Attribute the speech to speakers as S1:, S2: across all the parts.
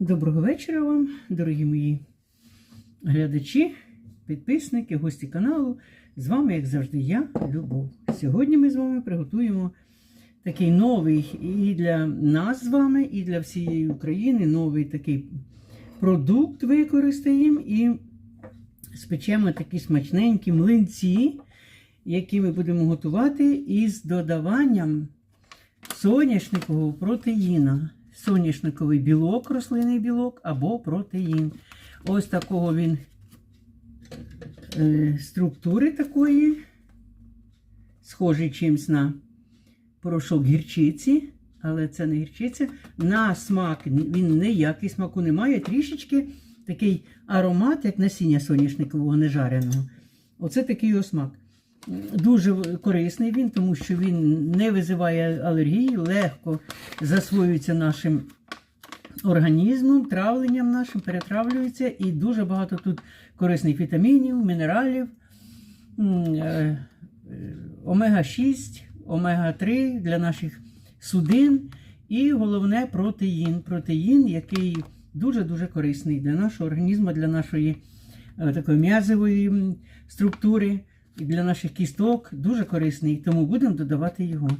S1: Доброго вечора вам, дорогі мої глядачі, підписники, гості каналу. З вами, як завжди, я, Любов. Сьогодні ми з вами приготуємо такий новий і для нас з вами, і для всієї України новий такий продукт використаємо і спечемо такі смачненькі млинці, які ми будемо готувати із додаванням соняшникового протеїна. Соняшниковий білок, рослинний білок або протеїн. Ось такого він е, структури такої, схожий чимсь на порошок гірчиці, але це не гірчиця. На смак він ніякий смаку немає, трішечки такий аромат, як насіння соняшникового нежареного. Оце такий його смак. Дуже корисний він, тому що він не визиває алергії, легко засвоюється нашим організмом, травленням нашим, перетравлюється і дуже багато тут корисних вітамінів, мінералів, омега-6, омега-3 для наших судин. І головне протеїн. Протеїн, який дуже-дуже корисний для нашого організму, для нашої такої м'язової структури для наших кісток дуже корисний, тому будемо додавати його.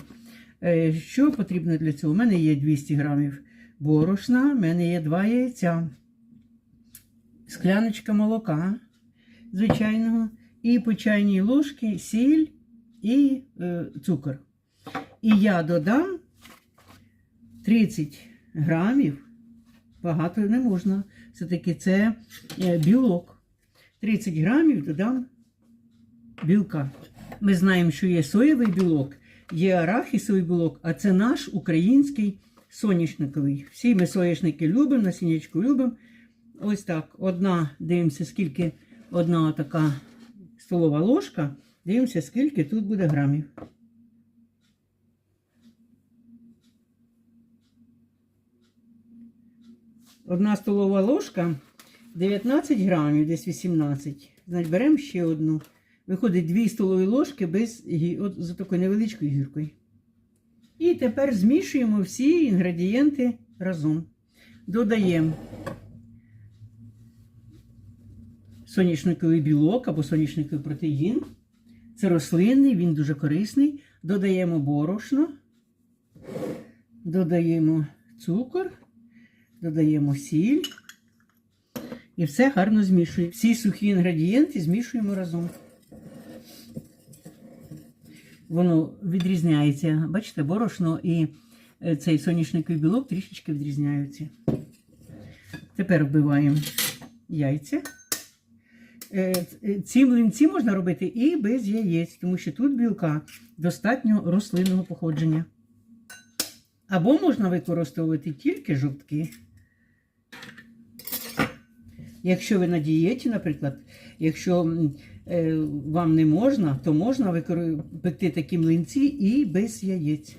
S1: Що потрібно для цього? У мене є 200 грамів борошна, у мене є 2 яйця, скляночка молока звичайного, і по чайній ложці сіль і е, цукор. І я додам 30 грамів, багато не можна. Все-таки це е, білок. 30 грамів додам білка. Ми знаємо, що є соєвий білок, є арахісовий білок, а це наш український соняшниковий. Всі ми соняшники любимо, насіннячку любимо. Ось так. Одна, дивимося, скільки одна така столова ложка. Дивимося, скільки тут буде грамів. Одна столова ложка 19 грамів, десь 18. Значить, беремо ще одну. Виходить 2 столові ложки без от, за такою невеличкою гіркою. І тепер змішуємо всі інгредієнти разом. Додаємо соняшниковий білок або соняшниковий протеїн. Це рослинний, він дуже корисний. Додаємо борошно, додаємо цукор, додаємо сіль. І все гарно змішуємо. Всі сухі інгредієнти змішуємо разом. Воно відрізняється. Бачите, борошно і цей соняшниковий білок трішечки відрізняються. Тепер вбиваємо яйця. Ці млинці можна робити і без яєць, тому що тут білка достатньо рослинного походження. Або можна використовувати тільки жовтки. Якщо ви на дієті, наприклад, якщо е, вам не можна, то можна пекти такі млинці і без яєць.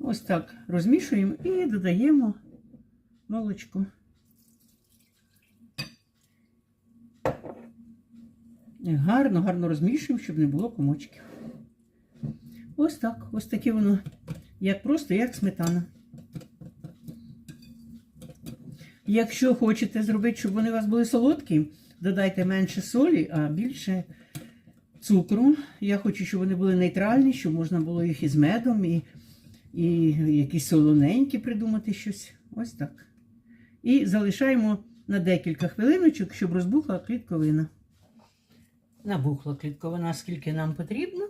S1: Ось так розмішуємо і додаємо молочко. Гарно, гарно розмішуємо, щоб не було комочків. Ось так. Ось таке воно, як просто, як сметана. Якщо хочете зробити, щоб вони у вас були солодкі, додайте менше солі, а більше цукру. Я хочу, щоб вони були нейтральні, щоб можна було їх із медом, і і якісь солоненькі придумати щось. Ось так. І залишаємо на декілька хвилиночок, щоб розбухла клітковина. Набухла клітковина, скільки нам потрібно.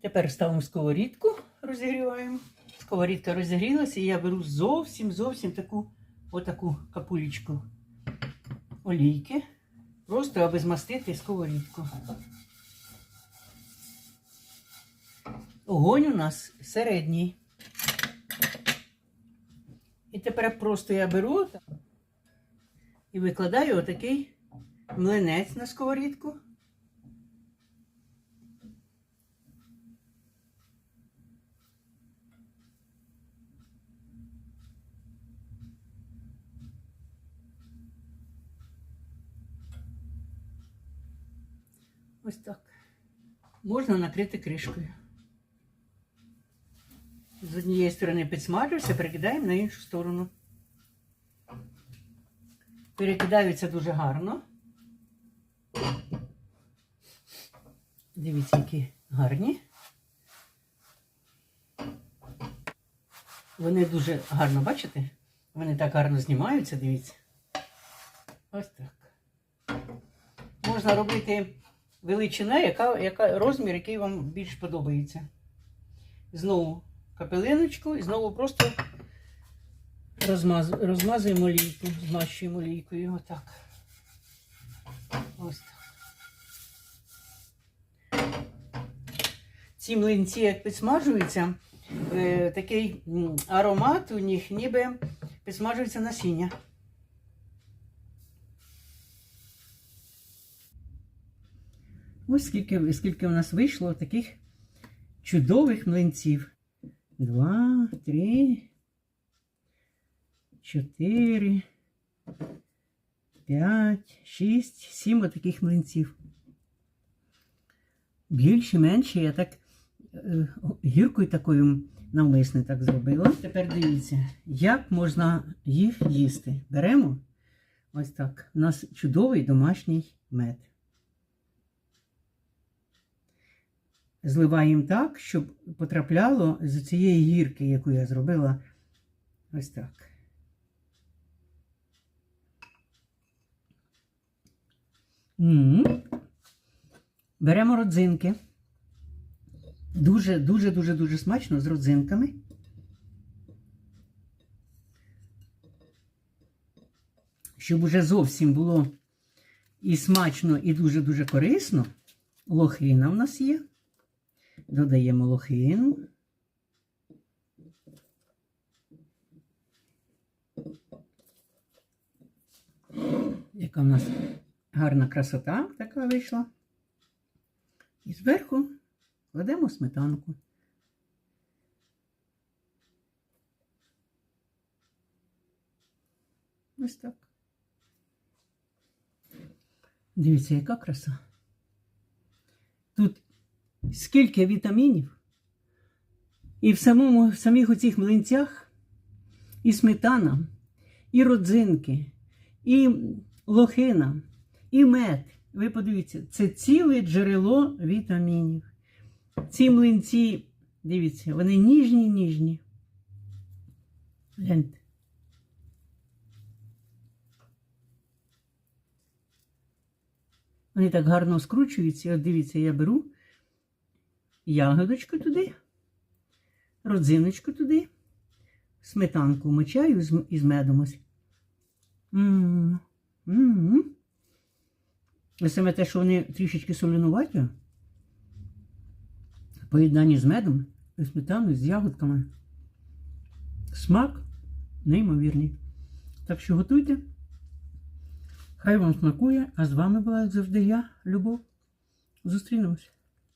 S1: Тепер ставимо сковорідку, розігріваємо. Сковорідка розігрілася, і я беру зовсім зовсім таку отаку капулечку олійки, просто аби змастити сковорідку. Огонь у нас середній. І тепер просто я беру і викладаю отакий млинець на сковорідку. Ось так. Можна накрити кришкою. З однієї сторони підсмажився, перекидаємо на іншу сторону. перекидаються дуже гарно. Дивіться, які гарні. Вони дуже гарно, бачите? Вони так гарно знімаються, дивіться. Ось так. Можна робити величина, яка, яка, розмір, який вам більш подобається. Знову капелиночку і знову просто розмаз, розмазуємо олійку, змащуємо олійкою. Отак. Ось так. Ці млинці, як підсмажуються, е, такий аромат у них ніби підсмажується насіння. Ось скільки, скільки у нас вийшло таких чудових млинців. Два, три, чотири, п'ять, шість, сім отаких млинців. Більше, менше, я так е, гіркою такою навмисне так зробила. Тепер дивіться, як можна їх їсти. Беремо ось так. У нас чудовий домашній мед. Зливаємо так, щоб потрапляло з цієї гірки, яку я зробила. Ось так. Беремо родзинки. Дуже, дуже, дуже, дуже смачно з родзинками. Щоб уже зовсім було і смачно, і дуже-дуже корисно. Лохина в нас є. Додаємо лохину. Яка в нас гарна красота така вийшла. І зверху кладемо сметанку. Ось так. Дивіться, яка краса. Тут скільки вітамінів. І в самому, в самих оцих млинцях і сметана, і родзинки, і лохина, і мед. Ви подивіться, це ціле джерело вітамінів. Ці млинці, дивіться, вони ніжні, ніжні. Гляньте. Вони так гарно скручуються. От дивіться, я беру ягодочку туди, родзиночку туди, сметанку мочаю із медом ось. Саме те, що вони трішечки солінуваті, в поєднанні з медом, сметаною, з ягодками. Смак неймовірний. Так що готуйте. Хай вам смакує, а з вами була як завжди я, Любов. Зустрінемось.